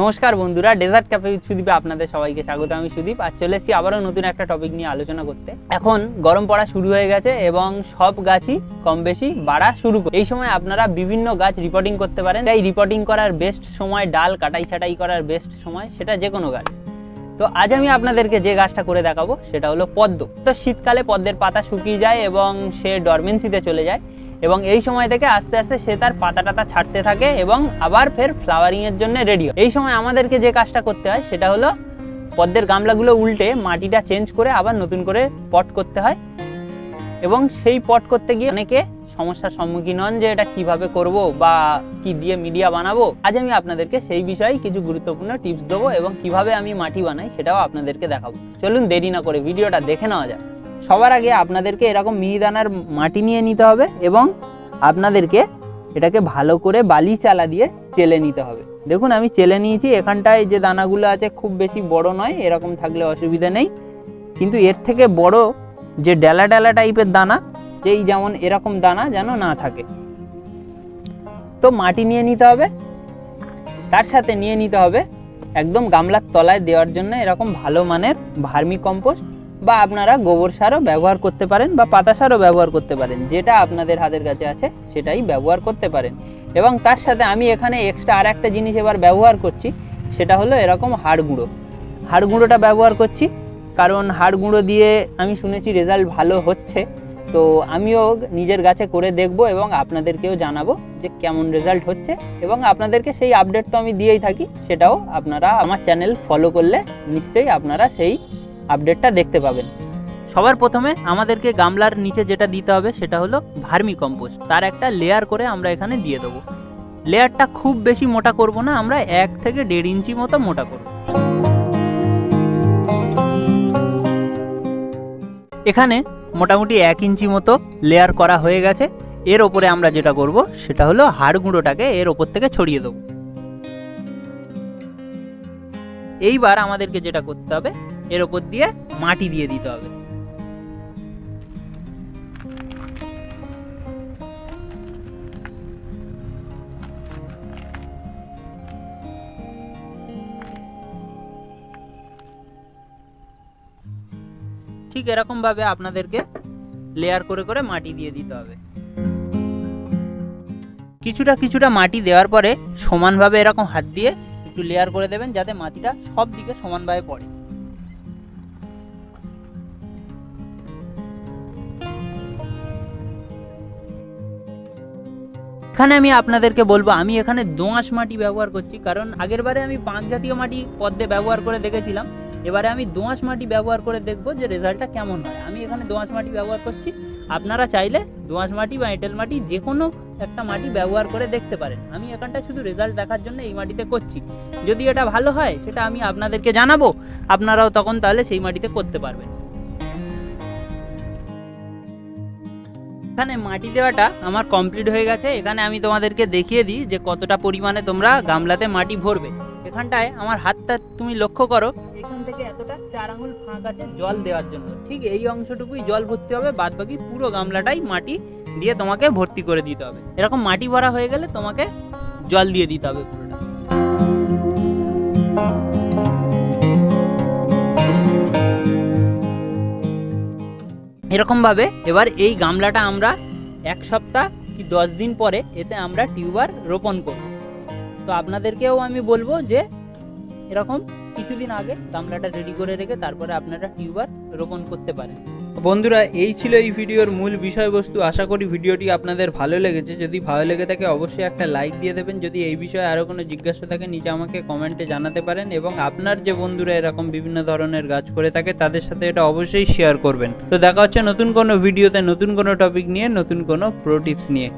নমস্কার বন্ধুরা dessert cafe with সুদীপে আপনাদের সবাইকে স্বাগত। আমি সুদীপ আর চলে এসেছি আবারও নতুন একটা টপিক নিয়ে আলোচনা করতে। এখন গরম পড়া শুরু হয়ে গেছে এবং সব গাছই কম বেশি বাড়া শুরু করে এই সময় আপনারা বিভিন্ন গাছ রিপোর্টিং করতে পারেন। এই রিপোর্টিং করার বেস্ট সময় ডাল, কাটাই ছাটাই করার বেস্ট সময় সেটা যে কোনো গাছ। তো আজ আমি আপনাদেরকে যে গাছটা করে দেখাবো সেটা হলো পদ্ম। তো শীতকালে পদ্মের পাতা শুকিয়ে যায় এবং সে ডরমেন্সিতে চলে যায়। এবং এই সময় থেকে আস্তে আস্তে সে তার পাতা টাতা ছাড়তে থাকে এবং আবার ফের ফ্লাওয়ারিং এর জন্য রেডি এই সময় আমাদেরকে যে কাজটা করতে হয় সেটা হলো পদ্মের গামলাগুলো উল্টে মাটিটা চেঞ্জ করে আবার নতুন করে পট করতে হয়। এবং সেই পট করতে গিয়ে অনেকে সমস্যার সম্মুখীন হন যে এটা কীভাবে করব বা কি দিয়ে মিডিয়া বানাবো। আজ আমি আপনাদেরকে সেই বিষয়ে কিছু গুরুত্বপূর্ণ টিপস দেবো এবং কীভাবে আমি মাটি বানাই সেটাও আপনাদেরকে দেখাবো। চলুন দেরি না করে ভিডিওটা দেখে নেওয়া যাক। সবার আগে আপনাদেরকে এরকম মিহিদানার মাটি নিয়ে নিতে হবে এবং আপনাদেরকে এটাকে ভালো করে বালি চালা দিয়ে চেলে নিতে হবে। দেখুন, আমি চেলে নিয়েছি। এখানটায় যে দানাগুলো আছে খুব বেশি বড় নয়, এরকম থাকলে অসুবিধা নেই। কিন্তু এর থেকে বড় যে ডেলা ডেলা টাইপের দানা, যেই যেমন এরকম দানা যেন না থাকে। তো মাটি নিয়ে নিতে হবে। তার সাথে নিয়ে নিতে হবে একদম গামলার তলায় দেওয়ার জন্য এরকম ভালো মানের ভার্মি কম্পোস্ট। বা আপনারা গোবর সারও ব্যবহার করতে পারেন বা পাতা সারও ব্যবহার করতে পারেন। যেটা আপনাদের হাতের কাছে আছে, সেটাই ব্যবহার করতে পারেন। এবং তার সাথে আমি এখানে এক্সট্রা আর একটা জিনিস এবার ব্যবহার করছি, সেটা হলো এরকম হাড় গুঁড়ো। হাড় গুঁড়োটা ব্যবহার করছি, কারণ হাড় গুঁড়ো দিয়ে আমি শুনেছি রেজাল্ট ভালো হচ্ছে। তো আমিও নিজের গাছে করে দেখব এবং আপনাদেরকেও জানাব যে কেমন রেজাল্ট হচ্ছে। এবং আপনাদেরকে সেই আপডেট তো আমি দিয়েই থাকি, সেটাও আপনারা আমার চ্যানেল ফলো করলে নিশ্চয়ই আপনারা সেই আপডেটটা দেখতে পাবেন। সবার প্রথমে আমাদেরকে গামলার নিচে যেটা দিতে হবে সেটা হলো ভার্মি কম্পোস্ট। তার একটা লেয়ার করে আমরা এখানে দিয়ে দেবো। লেয়ারটা খুব বেশি মোটা করব না, আমরা এক থেকে দেড় ইঞ্চি মতো মোটা করব। এখানে মোটামুটি এক ইঞ্চি মতো লেয়ার করা হয়ে গেছে। এর ওপরে আমরা যেটা করব সেটা হলো হাড় গুঁড়োটাকে এর ওপর থেকে ছড়িয়ে দেবো। এইবার আমাদেরকে যেটা করতে হবে এর ওপর দিয়ে মাটি দিয়ে দিতে হবে। ঠিক এরকম ভাবে আপনাদেরকে লেয়ার করে করে মাটি দিয়ে দিতে হবে। কিছুটা কিছুটা মাটি দেওয়ার পরে সমানভাবে এরকম হাত দিয়ে একটু লেয়ার করে দেবেন যাতে মাটিটা সব দিকে সমানভাবে পড়ে। এখানে আমি আপনাদেরকে বলব, আমি এখানে দোঁয়াশ মাটি ব্যবহার করছি। কারণ আগের বারে আমি পাঁচ জাতীয় মাটি পদ্মে ব্যবহার করে দেখেছিলাম। এবারে আমি দোঁয়াশ মাটি ব্যবহার করে দেখব যে রেজাল্টটা কেমন হয়। আমি এখানে দোঁয়াশ মাটি ব্যবহার করছি। আপনারা চাইলে দোঁয়াশ মাটি বা এঁটেল মাটি যে কোনো একটা মাটি ব্যবহার করে দেখতে পারেন। আমি এখানটা শুধু রেজাল্ট দেখার জন্য এই মাটিতে করছি। যদি এটা ভালো হয়, সেটা আমি আপনাদেরকে জানাব। আপনারাও তখন তাহলে সেই মাটিতে করতে পারবেন। এখানে মাটি দেওয়াটা আমার কমপ্লিট হয়ে গেছে। এখানে আমি তোমাদেরকে দেখিয়ে দিই যে কতটা পরিমাণে তোমরা গামলাতে মাটি ভরবে। এখানটায় আমার হাতটা তুমি লক্ষ্য করো। এখান থেকে এতটা চার আঙুল ফাঁক আছে জল দেওয়ার জন্য। ঠিক এই অংশটুকুই জল ভর্তি হবে বাদ বাকি পুরো গামলাটাই মাটি দিয়ে তোমাকে ভর্তি করে দিতে হবে। এরকম মাটি ভরা হয়ে গেলে তোমাকে জল দিয়ে দিতে হবে পুরোটা এরকম ভাবে এবার এই গামলাটা আমরা এক সপ্তাহ কি দশ দিন পরে এতে আমরা টিউবার রোপণ করব। তো আপনাদেরকেও আমি বলব যে এরকম কিছুদিন আগে গামলাটা রেডি করে রেখে তারপরে আপনারা টিউবার রোপণ করতে পারেন। বন্ধুরা, এই ছিল এই ভিডিওর মূল বিষয়বস্তু। আশা করি ভিডিওটি আপনাদের ভালো লেগেছে। যদি ভালো লেগে থাকে, অবশ্যই একটা লাইক দিয়ে দেবেন। যদি এই বিষয়ে আরও কোনো জিজ্ঞাসা থাকে, নিচে আমাকে কমেন্টে জানাতে পারেন এবং আপনার যে বন্ধুরা এরকম বিভিন্ন ধরনের গাছ করে থাকে, তাদের সাথে এটা অবশ্যই শেয়ার করবেন। তো দেখা হচ্ছে নতুন কোনো ভিডিওতে নতুন কোনো টপিক নিয়ে, নতুন কোনো প্রো টিপস নিয়ে।